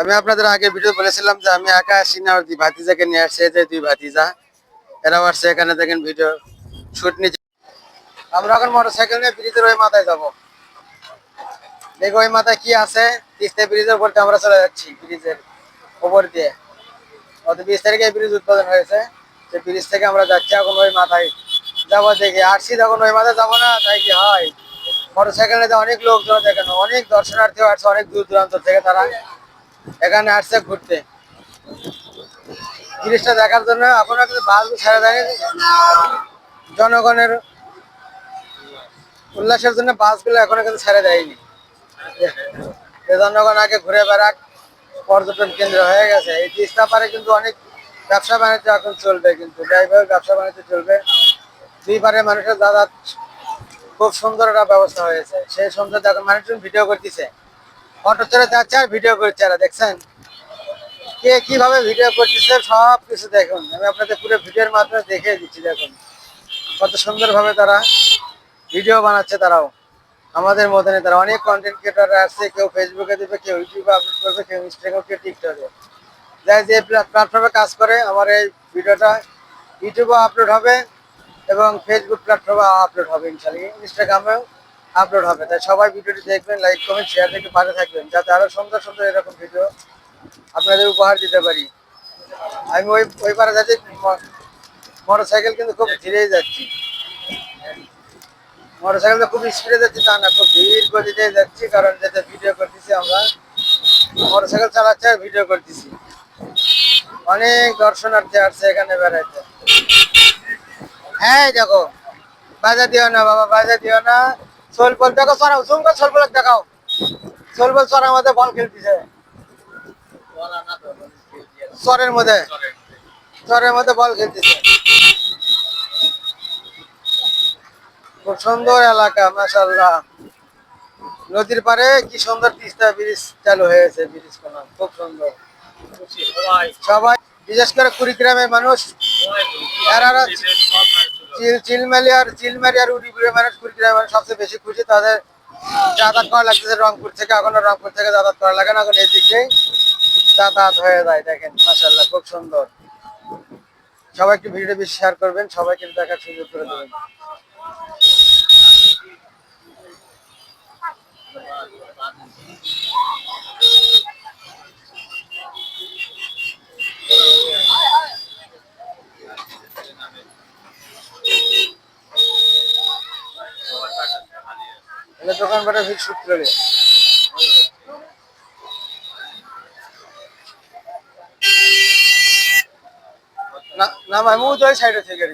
আমি আপনাদের আগে ভিডিও বলেছিলাম যে আমি একা আসি না দুই ভাতিজাকে নিয়ে আসছে যে দুই ভাতিজা। এরাও আসছে এখানে, দেখেন ভিডিও শুট নিচ্ছে আমরা এখন মোটরসাইকেল নিয়ে ব্রিজের ওই মাথায় যাব। দেখো ওই মাথায় কি আছে? তিস্তা ব্রিজের উপর আমরা চলে যাচ্ছি, ব্রিজের উপর দিয়ে। গত বিশ তারিখে ব্রিজ উৎপাদন হয়েছে। সেই ব্রিজ থেকে আমরা যাচ্ছি, এখন ওই মাথায় যাব দেখি। আসছি যখন ওই মাথায় যাব না, তাই কি হয়? মোটরসাইকেল নিয়ে অনেক লোকজন দেখেন অনেক দর্শনার্থীও আসছে অনেক দূর দূরান্ত থেকে তারা। এখানে আসছে ঘুরতে। জিনিসটা দেখার জন্য আপনারা কিন্তু বাস ছেড়ে দেয় জনগণের উল্লাসের জন্য বাসগুলো এখনও কিন্তু ছেড়ে দেয়নি। জনগণ আগে ঘুরে বেড়াক, পর্যটন কেন্দ্র হয়ে গেছে। এই তিস্তা পারে কিন্তু অনেক ব্যবসা বাণিজ্য এখন চলবে কিন্তু ড্রাইভার ব্যবসা বাণিজ্য চলবে। দুই পারে মানুষের যাতায়াত খুব সুন্দর একটা ব্যবস্থা হয়েছে। সেই সুন্দর দেখুন, মানুষজন ভিডিও করতেছে। অটো চলে যাচ্ছে আর ভিডিও করছে এরা দেখছেন? কে কীভাবে ভিডিও করতেছে সব কিছু দেখুন। আমি আপনাদের পুরো ভিডিওর মাধ্যমে দেখিয়ে দিচ্ছি, দেখুন। কত সুন্দরভাবে তারা ভিডিও বানাচ্ছে তারাও। আমাদের মতনে তারা। অনেক কন্টেন্ট ক্রিয়েটার আসছে, কেউ ফেসবুকে দেবে, কেউ ইউটিউবে আপলোড করবে, কেউ ইনস্টাগ্রাম কেউ টিকটকে যাই যে প্ল্যাটফর্মে কাজ করে, আমার এই ভিডিওটা ইউটিউবে আপলোড হবে এবং ফেসবুক প্ল্যাটফর্মে আপলোড হবে ইনশাল্লাহ ইনস্টাগ্রামেও আপলোড হবে। তাই সবাই ভিডিওটি দেখবেন লাইক কমেন্ট শেয়ার দেখে পাশে থাকবেন, যাতে আরও সুন্দর সুন্দর এরকম ভিডিও আপনাদের উপহার দিতে পারি। আমি ওই ওই পারে যাচ্ছি মোটর সাইকেল কিন্তু খুব ধীরেই যাচ্ছি। মোটর সাইকেল খুব স্পিডে যাচ্ছি, তা না, খুব ধীর গতিতে যাচ্ছি, কারণ যাতে ভিডিও করতেছি আমরা মোটর সাইকেল চালাচ্ছি আর ভিডিও করতেছি। অনেক দর্শনার্থী আসছে এখানে বেড়াইতে। হ্যাঁ দেখো বাজা দিও না বাবা বাজা দিও না। সোল বল দেখো সরাও জুম করে সোল বল দেখাও। সোল বল সরা আমাদের বল খেলতেছে। চরের মধ্যে। চরের মধ্যে বল খেলতেছে। খুব সুন্দর এলাকা মাশাল্লাহ নদীর পারে কি সুন্দর তিস্তা ব্রিজ চালু হয়েছে ব্রিজ কোন খুব সুন্দর। সবাই। বিশেষ করে কুড়িগ্রামের মানুষ এরা চিল চিলমালি আর চিলমারি আর উড়িপুরের মানুষ কুড়িগ্রামের মানুষ সবচেয়ে বেশি খুশি। তাদের যাতায়াত করা লাগতেছে রংপুর থেকে। এখনও রংপুর থেকে যাতায়াত করা লাগে না। এখন এদিকেই যাতায়াত হয়ে যায়, দেখেন। মাসাল্লাহ খুব সুন্দর। সবাই একটু ভিডিও বেশি শেয়ার করবেন। সবাই কিন্তু দেখার সুযোগ করে দেবেন। এলে দোকান পাটে ভিড় সূত্রে না না আমি তো সাইডে থেকে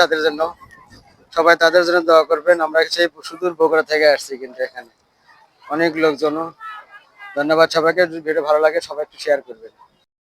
তাদের জন্য। সবাই তাদের জন্য দোয়া করবেন। আমরা সেই সুদূর বগুড়া থেকে আসছি কিন্তু এখানে। অনেক লোকজন। ধন্যবাদ সবাইকে। ভিডিও ভালো লাগে, সবাই একটু শেয়ার করবেন।